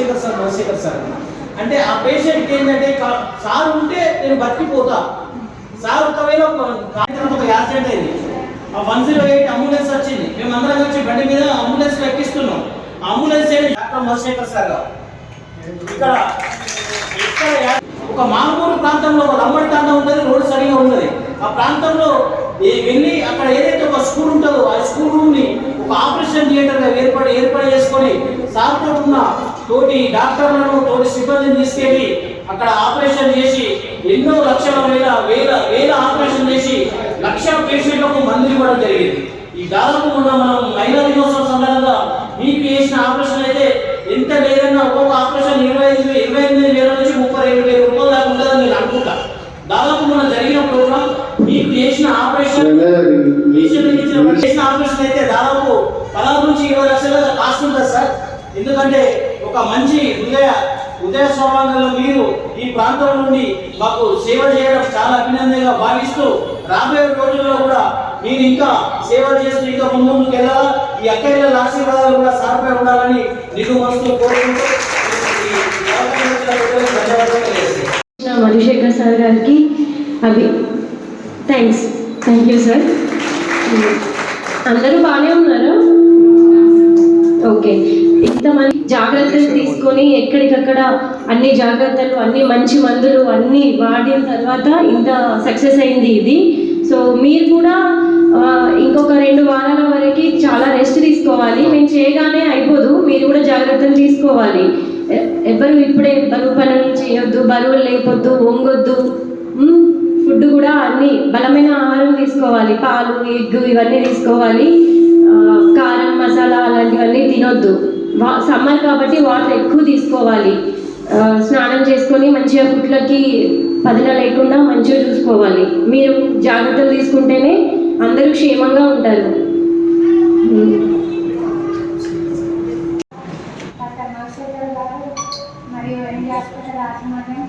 Madhusekhar sir Madhusekhar sir. అంటే ఆ పేషెంట్కి ఏంటంటే సార్ ఉంటే నేను బతికిపోతా. సార్ ఒకవేళ ఒక ఒక యాక్సిడెంట్ అయింది. ఆ వన్ జీరో ఎయిట్ అంబులెన్స్ వచ్చింది. మేము అందరం వచ్చి బండి మీద అంబులెన్స్ ఎక్కిస్తున్నాం. ఆ అంబులెన్స్ డాక్టర్ మధుశేఖర్ సార్ ఇక్కడ ఇక్కడ ఒక మామూలు ప్రాంతంలో ఒక లంబడి ప్రాంతం ఉంటుంది రోడ్డు సరిగా ఉన్నది ఆ ప్రాంతంలో వెళ్ళి అక్కడ ఏదైతే ఒక స్కూల్ ఉంటుందో ఆ స్కూల్ రూమ్ని ఒక ఆపరేషన్ థియేటర్గా ఏర్పాటు ఏర్పాటు చేసుకొని సార్తో ఉన్న తోటి డాక్టర్లను తోటి సిబ్బందిని తీసుకెళ్ళి అక్కడ ఆపరేషన్ చేసి ఎన్నో లక్షల వేల వేల వేల ఆపరేషన్ చేసి లక్ష పేషెంట్లకు మందులు ఇవ్వడం జరిగింది. ఈ దాదాపు మొన్న మనం మహిళా దినోత్సవం సందర్భంగా మీకు చేసిన ఆపరేషన్ అయితే ఎంత లేదన్నా ఒక్కొక్క ఆపరేషన్ ఇరవై ఐదు ఇరవై ఎనిమిది వేల నుంచి ముప్పై రెండు వేల రూపాయల దాకా ఉంటుందని నేను అనుకుంటా. దాదాపు మన జరిగిన ప్రోగ్రామ్ మీకు చేసిన ఆపరేషన్ చేసిన ఆపరేషన్ అయితే దాదాపు పదహారు నుంచి ఇరవై లక్షల కాస్ట్ ఉంటుంది సార్ ఎందుకంటే ఒక మంచి హృదయ హృదయ స్వభావంలో మీరు ఈ ప్రాంతం నుండి మాకు సేవ చేయడం చాలా అభినందనగా భావిస్తూ రాబోయే రోజుల్లో కూడా మీరు ఇంకా సేవ చేస్తూ ఇంకా ముందు ముందుకు వెళ్ళాలా ఈ అక్కయ్యల ఆశీర్వాదాలు కూడా సార్పై ఉండాలని నిన్ను మనసులో కోరుకుంటూ. మధుశేఖర్ సార్ గారికి అవి థ్యాంక్స్ థ్యాంక్ యూ సార్ అందరూ బాగానే ఉన్నారు? ఓకే ఇంతమంది జాగ్రత్తలు తీసుకొని ఎక్కడికక్కడ అన్ని జాగ్రత్తలు అన్ని మంచి మందులు అన్ని వాడిన తర్వాత ఇంత సక్సెస్ అయింది ఇది. సో మీరు కూడా ఇంకొక రెండు వారాల వరకు చాలా రెస్ట్ తీసుకోవాలి. మేము చేయగానే అయిపోదు. మీరు కూడా జాగ్రత్తలు తీసుకోవాలి. ఎవరు ఇప్పుడే బరువు పనులు చేయొద్దు బరువులు లేపొద్దు వంగొద్దు. ఫుడ్ కూడా అన్ని బలమైన ఆహారం తీసుకోవాలి. పాలు ఎగ్ ఇవన్నీ తీసుకోవాలి. కారం మసాలా అలాంటివన్నీ తినొద్దు. వా సమ్మర్ కాబట్టి వాటర్ ఎక్కువ తీసుకోవాలి. స్నానం చేసుకొని మంచిగా గుట్లకి పదిన లేకుండా మంచిగా చూసుకోవాలి. మీరు జాగ్రత్తలు తీసుకుంటేనే అందరూ క్షేమంగా ఉంటారు మ్. డాక్టర్ మధుశేఖర్ గారు మరియు ఎన్డీ హాస్పిటల్ యాజమాన్యం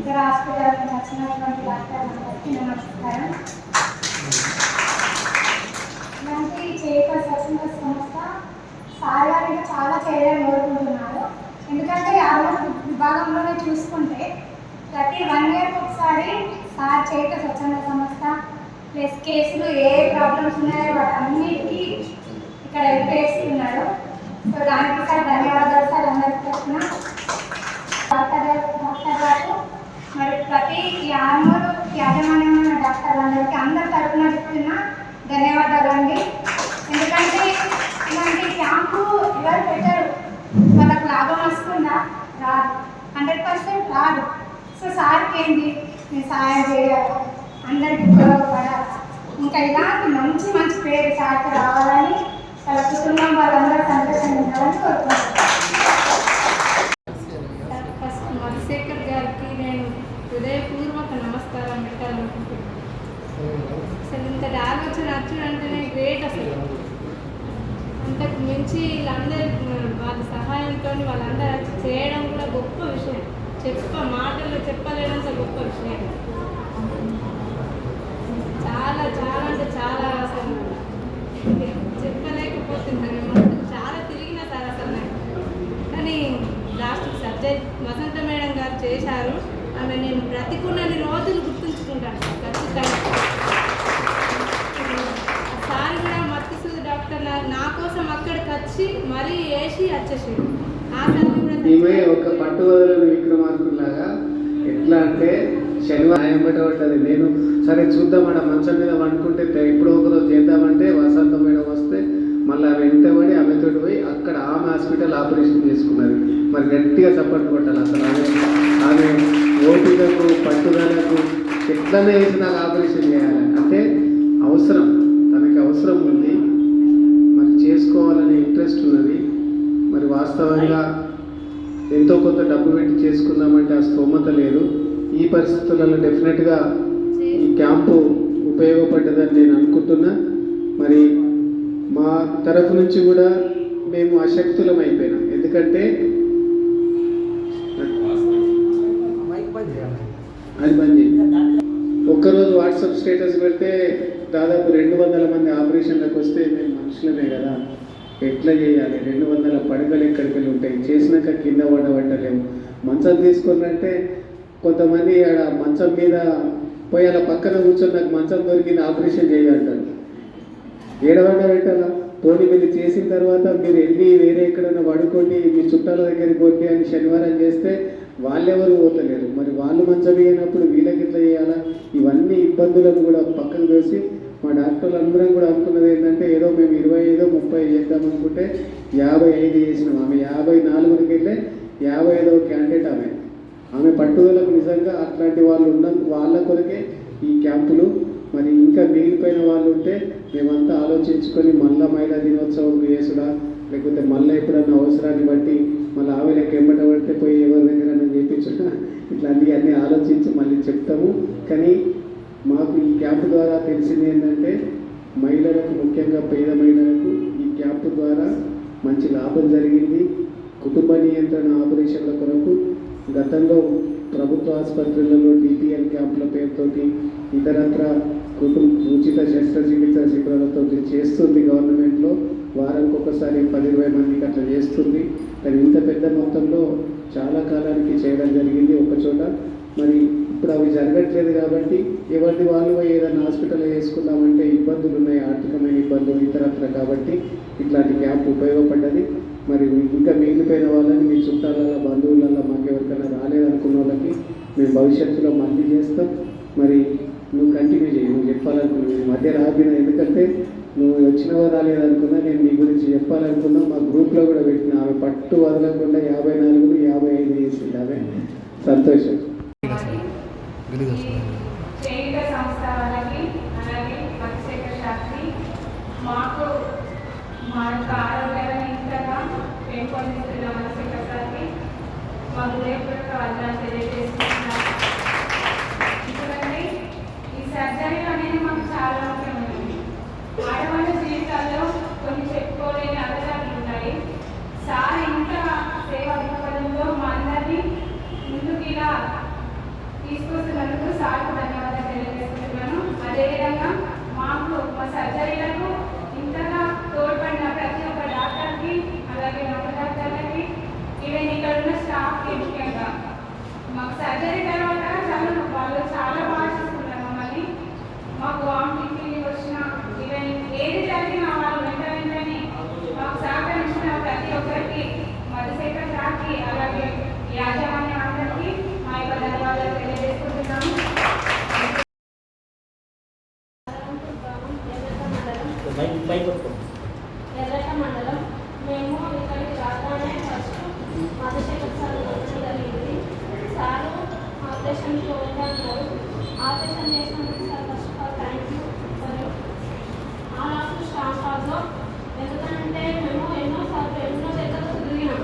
ఇతర హాస్పిటల్ నుంచి వచ్చినటువంటి డాక్టర్ అందరికీ నమస్కారం ఇలాంటి చేత స్వచ్ఛంద సంస్థ సార్ గారికి చాలా చేయాలని కోరుకుంటున్నారు ఎందుకంటే ఆరోగ్య విభాగంలోనే చూసుకుంటే ప్రతి వన్ ఇయర్కి ఒకసారి సార్ చేత స్వచ్ఛంద సంస్థ ప్లస్ కేసులు ఏ ప్రాబ్లమ్స్ ఉన్నాయో వాటన్నిటికీ ఇక్కడ హెల్ప్ సో దానికి సార్ ధన్యవాదాలు సార్ అందరికి తరఫున. డాక్టర్ గారు డాక్టర్ గారు మరి ప్రతి ఈ ఆర్మూరు యాజమాన్యం ఉన్న డాక్టర్లందరికీ అందరి తరఫున చెప్తున్న ధన్యవాదాలు అండి. ఎందుకంటే ఇలాంటి క్యాంపు ఎవరు పెట్టరు. వాళ్ళకు లాభం వస్తుందా? రాదు. హండ్రెడ్ నాకేంటి? నేను సహాయం చేయాలి? అందరికీ ఉపయోగపడాలి? ఇంకా ఇలాంటి మంచి మంచి పేరు సార్కి రావాలని వాళ్ళ కుటుంబం వాళ్ళందరూ సంతోషంగా ఉండాలని కోరుకుంటున్నాను. ఫస్ట్ మధుశేఖర్ గారికి నేను హృదయపూర్వక నమస్కారం పెట్టాలనుకుంటున్నాను అసలు ఇంతటి ఆలోచన అంటేనే గ్రేట్ అసలు అంతకు మించి వీళ్ళందరి వాళ్ళ సహాయంతో వాళ్ళందరూ వచ్చి చేయడం కూడా గొప్ప విషయం. చెప్ప మాటలు చెప్పలేనంత గొప్ప విషయం చాలా చాలా అంటే చాలా అసలు. చెప్పలేకపోతున్నాను నేను. చాలా తిరిగిన సార్ అసలు. నాకు కానీ లాస్ట్ సబ్జెక్ట్ వసంత మేడం గారు చేశారు. ఆమె నేను బ్రతికున్నన్ని రోజులు గుర్తుంచుకుంటాను ఖచ్చితంగా. సార్ కూడా మత్తిసూది డాక్టర్ నా కోసం అక్కడికి వచ్చి మరీ వేసి వచ్చేసాడు ఆ సార్ కూడా పట్టు వదలని విక్రమార్కులాగా ఎట్లా అంటే శనివారం సాయం ఉంటుంది నేను సరే చూద్దాం మేడం మంచం మీద వండుకుంటే ఇప్పుడు ఎప్పుడో ఒకరోజు చేద్దామంటే వసంత మేడం వస్తే మళ్ళీ ఆమె వెంటబడి ఆమెతోటి పోయి అక్కడ ఆమె హాస్పిటల్ ఆపరేషన్ చేసుకున్నది. మరి గట్టిగా సపోర్ట్ కొట్టాలి అసలు ఆమె. ఆమె ఓపికకు పట్టుదలకు ఎట్లనే వేసి నాకు ఆపరేషన్ చేయాలి. అంటే అవసరం. తనకి అవసరం ఉంది. మరి చేసుకోవాలనే ఇంట్రెస్ట్ ఉన్నది. మరి వాస్తవంగా ఎంతో కొంత డబ్బు పెట్టి చేసుకుందామంటే ఆ స్తోమత లేదు. ఈ పరిస్థితులలో డెఫినెట్గా ఈ క్యాంపు ఉపయోగపడ్డదని నేను అనుకుంటున్నా. మరి మా తరఫు నుంచి కూడా మేము అశక్తులం అయిపోయినాం. ఎందుకంటే అది బంద్ ఒక్కరోజు వాట్సాప్ స్టేటస్ పెడితే దాదాపు రెండు వందల మంది ఆపరేషన్లకు వస్తే మేము మనుషులమే కదా. ఎట్లా చేయాలి? రెండు వందల పడకలు ఎక్కడికి వెళ్ళి ఉంటాయి చేసినాక కింద పడబట్టలేము మంచం తీసుకున్నట్టే కొంతమంది ఆడ మంచం మీద పోయి అలా పక్కన కూర్చొని నాకు మంచం దొరికింది ఆపరేషన్ చేయాలంటారు ఏడవండ పోనీ మీరు చేసిన తర్వాత మీరు వెళ్ళి వేరే ఎక్కడైనా పడుకోండి మీ చుట్టాల దగ్గరికి పోండి అని శనివారం చేస్తే వాళ్ళెవరు పోతలేరు. మరి వాళ్ళు మంచం అయినప్పుడు వీళ్ళకి ఇట్లా చేయాలా? ఇవన్నీ ఇబ్బందులను కూడా పక్కన వేసి మా డాక్టర్లు అందరం కూడా అనుకున్నది ఏంటంటే ఏదో మేము ఇరవై ఐదో ముప్పై చేద్దాం అనుకుంటే యాభై ఐదు చేసినాం. ఆమె యాభై నాలుగుకి వెళ్ళే యాభై ఐదవ క్యాండిడేట్ ఆమె. ఆమె పట్టుదలకు నిజంగా అట్లాంటి వాళ్ళు ఉన్న వాళ్ళ కొరకే ఈ క్యాంపులు. మరి ఇంకా మిగిలిపోయిన వాళ్ళు ఉంటే మేమంతా ఆలోచించుకొని మళ్ళా మహిళా దినోత్సవం చేసుడా లేకపోతే మళ్ళీ ఎప్పుడన్నా అవసరాన్ని బట్టి మళ్ళీ ఆవిడకి లెక్క ఎంబట పడితే పోయి ఎవరి దగ్గర చేయించుడా ఇట్లాంటివి అన్నీ ఆలోచించి మళ్ళీ చెప్తాము. కానీ మాకు ఈ క్యాంపు ద్వారా తెలిసింది ఏంటంటే మహిళలకు ముఖ్యంగా పేద మహిళలకు ఈ క్యాంపు ద్వారా మంచి లాభం జరిగింది. కుటుంబ నియంత్రణ ఆపరేషన్ల కొరకు గతంలో ప్రభుత్వ ఆసుపత్రులలో డిపిఎల్ క్యాంపుల పేరుతోటి ఇతరత్ర కుటుంబ ఉచిత శస్త్రచికిత్స శిబిరాలతో చేస్తుంది గవర్నమెంట్లో. వారానికి ఒకసారి పది ఇరవై మందికి అట్లా చేస్తుంది. కానీ ఇంత పెద్ద మొత్తంలో చాలా కాలానికి చేయడం జరిగింది ఒక చోట. మరి ఇప్పుడు అవి జరగట్లేదు కాబట్టి ఎవరిది వాళ్ళు ఏదైనా హాస్పిటల్ వేసుకుందామంటే ఇబ్బందులు ఉన్నాయి ఆర్థికమైన ఇబ్బందులు ఇతరత్ర కాబట్టి ఇట్లాంటి క్యాంప్ ఉపయోగపడ్డది. మరి ఇంకా మిగిలిపోయిన వాళ్ళని మీ చుట్టాలలో బంధువులలో మాకు ఎవరికైనా రాలేదనుకున్న వాళ్ళకి మేము భవిష్యత్తులో మళ్ళీ చేస్తాం. మరి నువ్వు కంటిన్యూ చేయి నువ్వు చెప్పాలనుకున్నావు మధ్య రాబిన ఎందుకంటే నువ్వు వచ్చినవా రాలేదనుకున్నా నేను నీ గురించి చెప్పాలనుకున్నా మా గ్రూప్లో కూడా పెట్టిన ఆమె పట్టు వదలకుండా యాభై నాలుగు యాభై ఐదు చేసింది ఆమె. సంతోషం చేయుత సంస్థ వాళ్ళకి అలాగే మత్స్యశేఖర్ శాస్త్రి మాకు మా యొక్క ఆరోగ్యాన్ని ఇంతగా పెంపొందిస్తున్న మత్స్యశేఖర్ సార్కి మా హృదయపూర్వక వందనాలు తెలియజేస్తున్నాను ఎందుకంటే ఈ సర్జరీ అనేది మాకు చాలా ముఖ్యమైనది ఆడవాళ్ళ జీవితాల్లో కొన్ని చెప్పుకోలేని అదరాలు ఉంటాయి సార్ ఇంకా సేవ దృక్పథంలో మా అందరినీ ముందుకు ఇలా తీసుకొస్తున్నందుకు సార్కు ధన్యవాదాలు తెలియజేస్తున్నాను అదేవిధంగా మాకు మా సర్జరీలకు ఇంతగా తోడ్పడిన ప్రతి ఒక్క డాక్టర్కి అలాగే నమ్మ డాక్టర్లకి ఈవెన్ ఇక్కడ ఉన్న స్టాఫ్కి ముఖ్యంగా మాకు సర్జరీ తర్వాత చాలా వాళ్ళు చాలా బాగా చూసుకున్నారు మమ్మల్ని మాకు వామిటింగ్ ఫీలింగ్ వచ్చిన ఈవెన్ ఏది జరిగినా వాళ్ళు వెంట వెంటనే మాకు సహకరించిన ప్రతి ఒక్కరికి మధుశేఖర్ సార్కి అలాగే యాజమాన్యం అందరికీ మా యొక్క ధన్యవాదాలు తెలియజేసుకుంటున్నాము బైక్ బైక్ పట్టుకో ఎర్రట మండలం మేము ఇక్కడికి రాగానే ఫస్ట్ మధుశేఖర్ సార్ వచ్చి జరిగింది సారు ఆపరేషన్కి అన్నారు ఆపరేషన్ చేసినందుకు sir first of all thank you for all of staff also ఎందుకంటే మేము ఎన్నో సార్లు ఎన్నో దగ్గరకు తిరిగినాం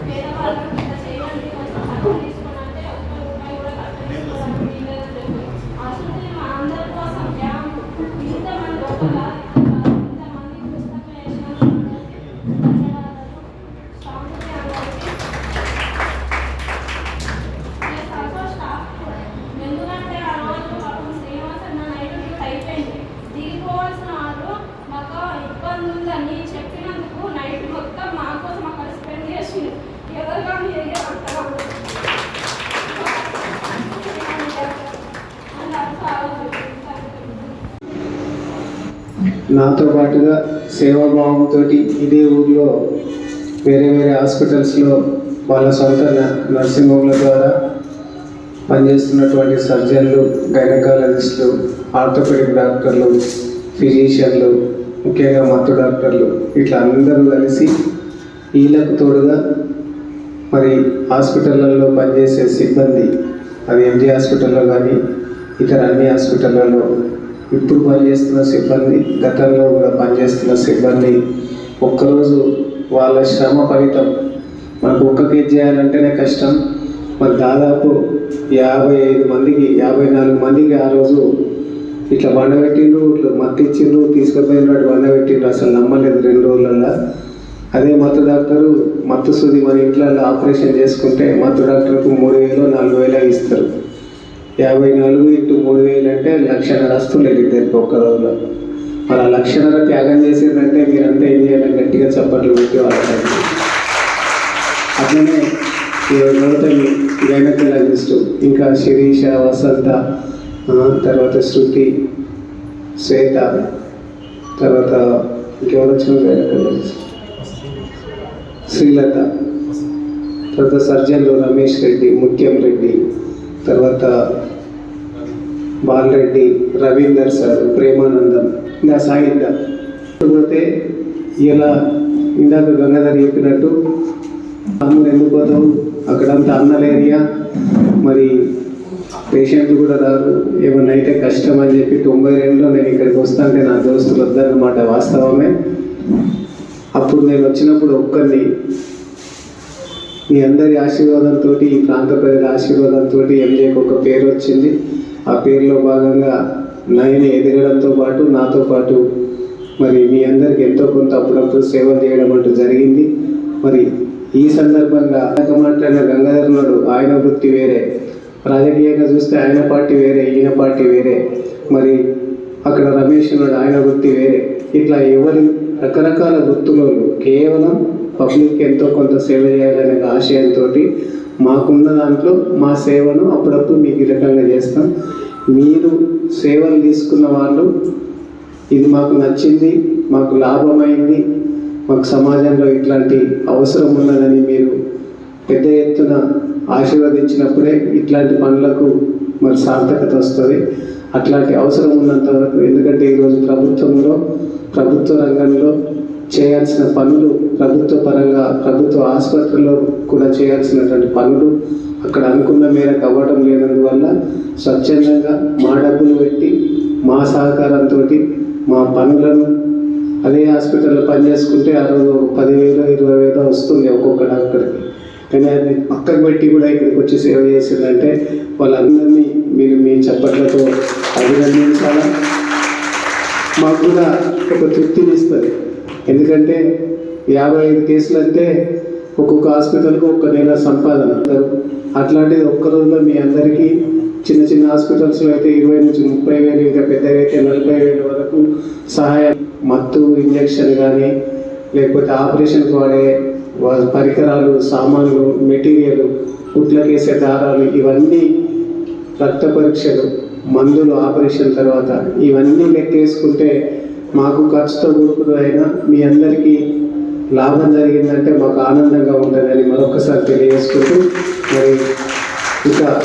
పేదవాళ్ళకి ఇట్లా చేయండి కొంచెం ఖర్చు తీసుకుని అంటే ఒక్క రూపాయి కూడా ఖర్చు తీసుకోవడానికి వీల్లేదు లేదు అసలు మా అందరి కోసం క్యాంప్ ఇంతమంది ఒకలా ఇంతమంది పుస్తకం వేసినందుకు ధన్యవాదాలు స్టాఫ్కి అందరికీ ప్లస్ ఆల్సో స్టాఫ్ కూడా ఎందుకంటే ఆ రోజు పాపం శ్రీనివాసన్ నైట్ డ్యూటీ అయిపోయింది దిగిపోవాల్సిన వాళ్ళు మాకు ఇబ్బంది ఉందని చెప్పినందుకు నైట్ మొత్తం మా కోసం అక్కడ స్పెండ్ చేసి ఎవరు కానీ నాతో పాటుగా సేవాభావంతో ఇదే ఊర్లో వేరే వేరే హాస్పిటల్స్లో వాళ్ళ సొంత నర్సింగ్ హోమ్ల ద్వారా పనిచేస్తున్నటువంటి సర్జన్లు గైనకాలజిస్టులు ఆర్థోపెడిక్ డాక్టర్లు ఫిజిషియన్లు ముఖ్యంగా మత్తు డాక్టర్లు ఇట్లా అందరూ కలిసి వీళ్ళకు తోడుగా మరి హాస్పిటళ్ళల్లో పనిచేసే సిబ్బంది అది ఎంజీ హాస్పిటల్లో కానీ ఇతర అన్ని హాస్పిటళ్ళలో ఇప్పుడు పనిచేస్తున్న సిబ్బంది గతంలో కూడా పనిచేస్తున్న సిబ్బంది ఒక్కరోజు వాళ్ళ శ్రమ ఫలితం మనకు ఒక్క కేజీ చేయాలంటేనే కష్టం. మరి దాదాపు యాభై ఐదు మందికి యాభై నాలుగు మందికి ఆ రోజు ఇట్లా వండబెట్టిండ్రు ఇట్లా మత్తిచ్చిండ్రు తీసుకుపోయినట్టు వండబెట్టిండ్రు అసలు నమ్మలేదు రెండు రోజులల్లో. అదే మత్తు డాక్టరు మత్తు సూది మన ఇంట్లో ఆపరేషన్ చేసుకుంటే మత్తు డాక్టర్కు మూడు వేలు నాలుగు వేలు ఇస్తారు. యాభై నాలుగు ఇంటూ మూడు వేలు అంటే లక్షన్నర వస్తుండేది ఇద్దరికి ఒక్క రోజులో. మరి ఆ లక్షన్నర త్యాగం చేసిందంటే మీరంతా ఏం చేయాలని గట్టిగా చప్పట్లు పెట్టి వాళ్ళకి అట్లనే నూతని గైనకలాజిస్ట్ ఇంకా శిరీష వసంత తర్వాత శృతి శ్వేత తర్వాత ఇంకెవరు వచ్చిన గైనకలాజిస్ట్ శ్రీలత తర్వాత సర్జన్లు రమేష్ రెడ్డి ముత్యం రెడ్డి తర్వాత బాలరెడ్డి రవీందర్ సార్ ప్రేమానందం ఇంకా సాహిత్య పోతే ఇలా ఇందాక గంగాధర్ చెప్పినట్టు అమ్ముడు ఎందుకు పోతాం అక్కడంతా అన్నలేరియా మరి పేషెంట్లు కూడా రారు. ఏమన్నా అయితే కష్టం అని చెప్పి తొంభై రెండులో నేను ఇక్కడికి వస్తాంటే నా దోస్తులు వద్దన్నమాట వాస్తవమే. అప్పుడు నేను వచ్చినప్పుడు ఒక్కరిని మీ అందరి ఆశీర్వాదంతో ఈ ప్రాంత ప్రజల ఆశీర్వాదంతో ఎంజేకి ఒక పేరు వచ్చింది. ఆ పేరులో భాగంగా నయన ఎదగడంతో పాటు నాతో పాటు మరి మీ అందరికి ఎంతో కొంత అప్పుడప్పుడు సేవ చేయడం అంటూ జరిగింది. మరి ఈ సందర్భంగా ఇందాక మాట్లాడిన గంగాధర్ ఆయన వృత్తి వేరే. రాజకీయంగా చూస్తే ఆయన పార్టీ వేరే ఈయన పార్టీ వేరే. మరి అక్కడ రమేష్ ఉన్నాడు ఆయన వృత్తి వేరే. ఇట్లా ఎవరి రకరకాల వృత్తులు కేవలం పబ్లిక్ ఎంతో కొంత సేవ చేయాలనే ఆశయంతో మాకున్న దాంట్లో మా సేవను అప్పుడప్పుడు మీకు ఈ రకంగా చేస్తాం. మీరు సేవలు తీసుకున్న వాళ్ళు ఇది మాకు నచ్చింది మాకు లాభమైంది మాకు సమాజంలో ఇట్లాంటి అవసరం ఉన్నదని మీరు పెద్ద ఎత్తున ఆశీర్వదించినప్పుడే ఇట్లాంటి పనులకు మరి సార్థకత వస్తుంది. అట్లాంటి అవసరం ఉన్నంత వరకు. ఎందుకంటే ఈరోజు ప్రభుత్వంలో ప్రభుత్వ రంగంలో చేయాల్సిన పనులు ప్రభుత్వ పరంగా ప్రభుత్వ ఆసుపత్రుల్లో కూడా చేయాల్సినటువంటి పనులు అక్కడ అనుకున్న మేరకు అవ్వడం లేనందువల్ల స్వచ్ఛందంగా మా డబ్బులు పెట్టి మా సహకారంతో మా పనులను అదే హాస్పిటల్లో పనిచేసుకుంటే ఆ రోజు ఒక పదివేలు ఇరవై వేలు వస్తుంది ఒక్కొక్క డాక్టర్కి కానీ అది పక్కకు పెట్టి కూడా ఇక్కడికి వచ్చి సేవ చేసిందంటే వాళ్ళందరినీ మీరు మీ చప్పట్లతో అభినందించాలా? మాకు కూడా ఒక తృప్తిని ఇస్తుంది. ఎందుకంటే యాభై ఐదు కేసులు అంటే ఒక్కొక్క హాస్పిటల్కి ఒక్క నెల సంపాదన. అట్లాంటిది ఒక్క రోజులో మీ అందరికీ చిన్న చిన్న హాస్పిటల్స్లో అయితే ఇరవై నుంచి ముప్పై వేలు ఇంకా పెద్దగైతే నలభై వేల వరకు సహాయం. మత్తు ఇంజక్షన్ కానీ లేకపోతే ఆపరేషన్కి వాడే వా- పరికరాలు సామాన్లు మెటీరియల్ కుట్లకేసే దారాలు ఇవన్నీ రక్త పరీక్షలు మందులు ఆపరేషన్ తర్వాత ఇవన్నీ లెక్కేసుకుంటే మాకు ఖర్చుతో అయినా మీ అందరికీ లాభం జరిగిందంటే మాకు ఆనందంగా ఉంటుందని మరొకసారి తెలియజేసుకుంటూ మరి ఇంకా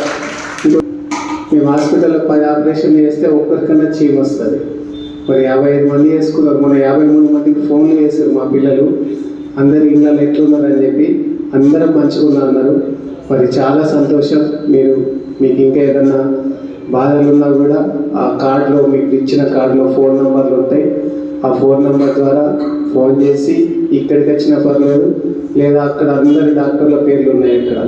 మేము హాస్పిటల్లో పది ఆపరేషన్ చేస్తే ఒక్కరికన్నా చీమ్ వస్తుంది. మరి యాభై ఐదు మంది చేసుకున్నారు. మన యాభై మూడు మందికి ఫోన్లు చేశారు మా పిల్లలు. అందరు ఇళ్ళలో ఎట్లున్నారని చెప్పి అందరం మంచిగా అన్నారు మరి చాలా సంతోషం. మీరు మీకు ఇంకా ఏదన్నా బాధలు ఉన్నా కూడా ఆ కార్డులో మీకు ఇచ్చిన కార్డులో ఫోన్ నెంబర్లు ఉంటాయి. ఆ ఫోన్ నెంబర్ ద్వారా ఫోన్ చేసి ఇక్కడికి వచ్చిన పర్లేదు లేదా అక్కడ అందరి డాక్టర్ల పేర్లు ఉన్నాయి ఇక్కడ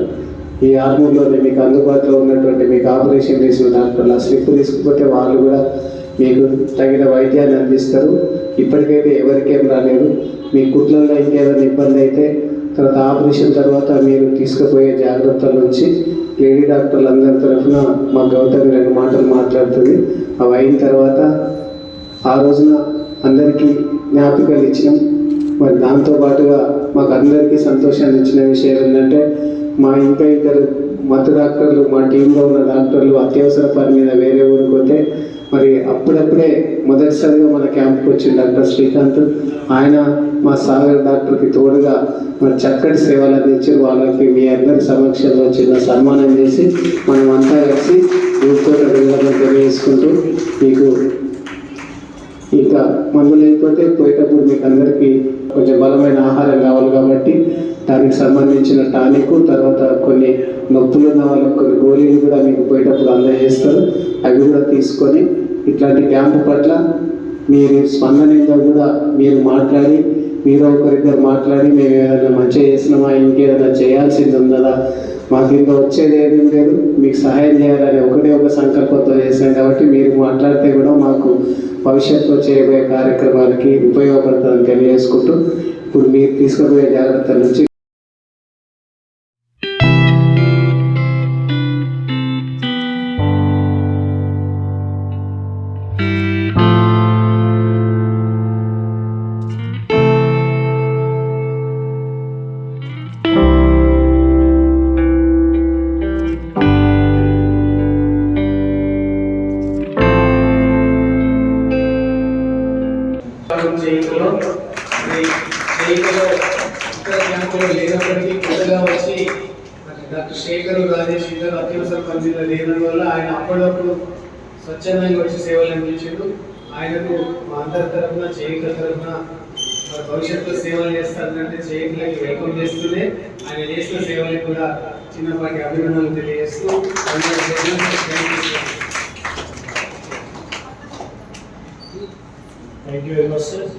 ఈ ఆర్మూర్లోనే మీకు అందుబాటులో ఉన్నటువంటి మీకు ఆపరేషన్ చేసిన డాక్టర్లు ఆ స్లిప్ తీసుకుపోతే వాళ్ళు కూడా మీకు తగిన వైద్యాన్ని అందిస్తారు. ఇప్పటికైతే ఎవరికేం రాలేదు. మీ కుట్లలో ఇంకేదైనా ఇబ్బంది అయితే తర్వాత ఆపరేషన్ తర్వాత మీరు తీసుకుపోయే జాగ్రత్తల నుంచి లేడీ డాక్టర్లు అందరి తరఫున మా గౌతమి రెండు మాటలు మాట్లాడుతుంది. అవి అయిన తర్వాత ఆ రోజున అందరికీ జ్ఞాపికలు ఇచ్చినాం. మరి దాంతో పాటుగా మాకు అందరికీ సంతోషాన్ని ఇచ్చిన విషయం ఏంటంటే మా ఇంకా ఇద్దరు మత డాక్టర్లు మా టీంలో ఉన్న డాక్టర్లు అత్యవసర పని మీద వేరే ఊరికి పోతే మరి అప్పుడప్పుడే మొదటిసారిగా మన క్యాంప్కి వచ్చిన డాక్టర్ శ్రీకాంత్. ఆయన మా సాగర్ డాక్టర్కి తోడుగా మరి చక్కటి సేవలు అందించి వాళ్ళకి మీ అందరి సమక్షంలో చిన్న సన్మానం చేసి మనం అంతా కలిసి ఊరితో అభినందనలు తెలియజేసుకుంటూ మీకు ఇంకా మందు లేకపోతే పోయేటప్పుడు మీకు అందరికీ కొంచెం బలమైన ఆహారం కావాలి కాబట్టి దానికి సంబంధించిన టానిక్ తర్వాత కొన్ని నొప్పులు ఉన్న వాళ్ళకి కొన్ని గోళీలు కూడా మీకు పోయేటప్పుడు అందజేస్తారు. అవి కూడా తీసుకొని ఇట్లాంటి క్యాంపు పట్ల మీరు స్పందన కూడా మీరు మాట్లాడి మీరు ఒకరిద్దరు మాట్లాడి మేము ఏదైనా మంచిగా చేసినామా ఇంకేదైనా చేయాల్సింది ఉందా? మాకు ఇంకా వచ్చేది ఏమీ లేదు. మీకు సహాయం చేయాలని ఒకటే ఒక సంకల్పంతో చేశాం కాబట్టి మీరు మాట్లాడితే కూడా మాకు భవిష్యత్తులో చేయబోయే కార్యక్రమాలకి ఉపయోగపడుతుందని తెలియజేసుకుంటూ ఇప్పుడు మీరు తీసుకోబోయే జాగ్రత్తల నుంచి లేనప్పటికీ కొత్తగా వచ్చి డాక్టర్ శేఖర్ రాజేష్ ఇద్దరు అత్యవసర పరిస్థితుల్లో లేనందు వల్ల ఆయన అప్పుడప్పుడు స్వచ్ఛందంగా వచ్చి సేవలు అందించాడు. ఆయనకు మా అందరి తరఫున చేయిక తరఫున భవిష్యత్తులో సేవలు చేస్తారంటే చేయికలకి వెల్కమ్ చేస్తూనే ఆయన చేసిన సేవలకు కూడా చిన్నపాటి అభినందనలు తెలియజేస్తూ thank you thank you very much sir